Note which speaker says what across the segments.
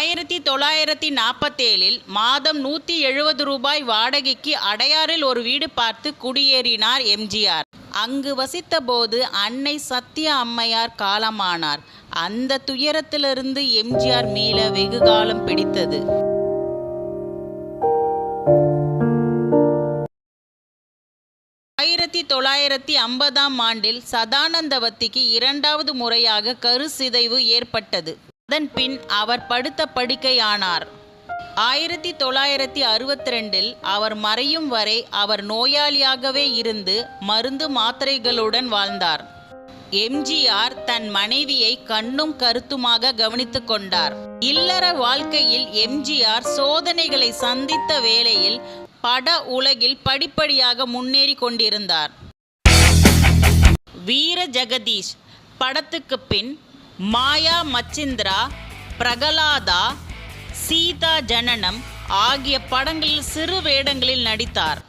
Speaker 1: ஆயிரத்தி தொள்ளாயிரத்தி நாற்பத்தேழில் மாதம் நூற்றி எழுபது ரூபாய் வாடகைக்கு அடையாறில் ஒரு வீடு பார்த்து குடியேறினார் எம்ஜிஆர். அங்கு வசித்தபோது அன்னை சத்திய அம்மையார் காலமானார். அந்த துயரத்திலிருந்து எம்ஜிஆர் மீள வெகு காலம் பிடித்தது. ஆயிரத்தி தொள்ளாயிரத்தி ஐம்பதாம் ஆண்டில் சதானந்தவத்திக்கு இரண்டாவது முறையாக கரு சிதைவு ஏற்பட்டது. அதன் பின் அவர் படுத்த படுக்கையானார். ஆயிரத்தி தொள்ளாயிரத்தி அறுபத்தி ரெண்டில் அவர் மறையும் வரை அவர் நோயாளியாகவே இருந்து மருந்து மாத்திரைகளுடன் வாழ்ந்தார். எம்ஜிஆர் தன் மனைவியை கண்ணும் கருத்துமாக கவனித்துக் கொண்டார். இல்லற வாழ்க்கையில் எம்ஜிஆர் சோதனைகளை சந்தித்த வேளையில் பட உலகில் படிப்படியாக முன்னேறி கொண்டிருந்தார். வீர ஜெகதீஷ் படத்துக்கு பின் மாயா மச்சிந்திரா பிரகலாதா சீதா ஜனனம் ஆகிய படங்களில் சிறு வேடங்களில் நடித்தார்.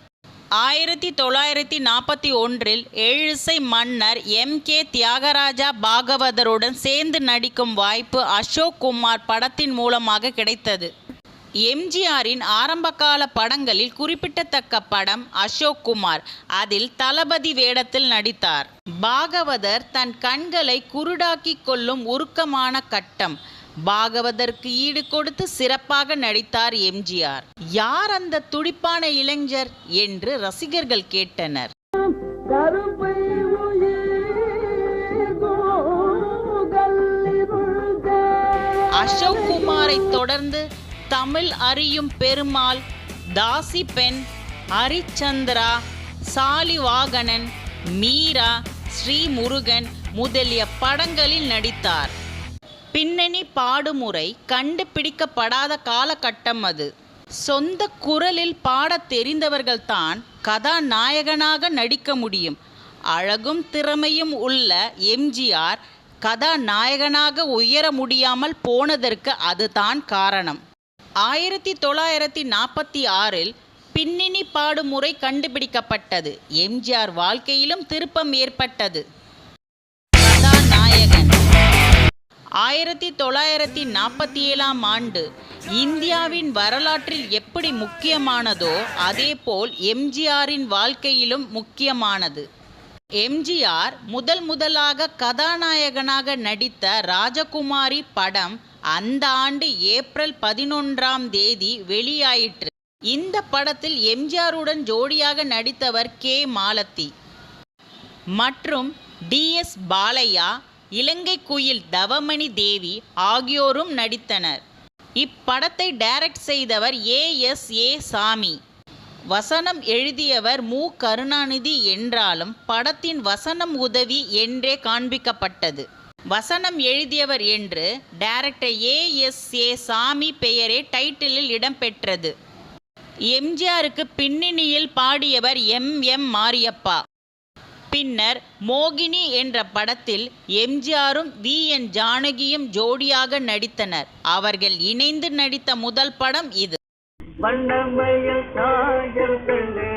Speaker 1: ஆயிரத்தி தொள்ளாயிரத்தி நாற்பத்தி ஒன்றில் எழுசை மன்னர் எம். கே. தியாகராஜா பாகவதருடன் சேர்ந்து நடிக்கும் வாய்ப்பு அசோக் குமார் படத்தின் மூலமாக கிடைத்தது. எம்ஜிஆரின் ஆரம்பகால படங்களில் குறிப்பிடத்தக்க படம் அசோக் குமார். அதில் தளபதி வேடத்தில் நடித்தார். பாகவதர் தன் கண்களை குருடாக்கிக் கொள்ளும் உருக்கமான கட்டம். பாகவதற்கு ஈடு கொடுத்து சிறப்பாக நடித்தார் எம்ஜிஆர். யார் அந்த துடிப்பான இளைஞர்? என்று ரசிகர்கள் கேட்டனர். அசோக் குமாரை தொடர்ந்து தமிழ் அறியும் பெருமாள் தாசி பெண் ஹரிச்சந்திரா சாலிவாகனன் மீரா ஸ்ரீமுருகன் முதலிய படங்களில் நடித்தார். பின்னணி பாடுமுறை கண்டுபிடிக்கப்படாத காலகட்டம் அது. சொந்த குரலில் பாடத் தெரிந்தவர்கள்தான் கதாநாயகனாக நடிக்க முடியும். அழகும் திறமையும் உள்ள எம்ஜிஆர் கதாநாயகனாக உயர முடியாமல் போனதற்கு அதுதான் காரணம். ஆயிரத்தி தொள்ளாயிரத்தி நாற்பத்தி ஆறில் பின்னணி பாடுமுறை கண்டுபிடிக்கப்பட்டது. எம்ஜிஆர் வாழ்க்கையிலும் திருப்பம் ஏற்பட்டது. கதாநாயகன் ஆயிரத்தி தொள்ளாயிரத்தி நாற்பத்தி ஏழாம் ஆண்டு இந்தியாவின் வரலாற்றில் எப்படி முக்கியமானதோ அதேபோல் எம்ஜிஆரின் வாழ்க்கையிலும் முக்கியமானது. எம்ஜிஆர் முதல் முதலாக கதாநாயகனாக நடித்த ராஜகுமாரி படம் அந்த ஆண்டு ஏப்ரல் பதினொன்றாம் தேதி வெளியாயிற்று. இந்த படத்தில் எம்ஜிஆருடன் ஜோடியாக நடித்தவர் கே. மாலதி மற்றும் டிஎஸ் பாலையா இலங்கை குயில் தவமணி தேவி ஆகியோரும் நடித்தனர். இப்படத்தை டைரக்ட் செய்தவர் ஏ. எஸ். ஏ. சாமி. வசனம் எழுதியவர் மு. கருணாநிதி என்றாலும் படத்தின் வசனம் உதவி என்றே காண்பிக்கப்பட்டது. வசனம் எழுதியவர் என்று டைரக்டர் ஏ எஸ் ஏ சாமி பெயரே டைட்டிலில் இடம்பெற்றது எம்ஜிஆருக்கு பின்னணியில் பாடியவர் எம் எம் மாரியப்பா. பின்னர் மோகினி என்ற படத்தில் எம்ஜிஆரும் வி என் ஜானகியும் ஜோடியாக நடித்தனர். அவர்கள் இணைந்து நடித்த முதல் படம் இது.
Speaker 2: வண்ணமயில் சாயல் பெண்ணே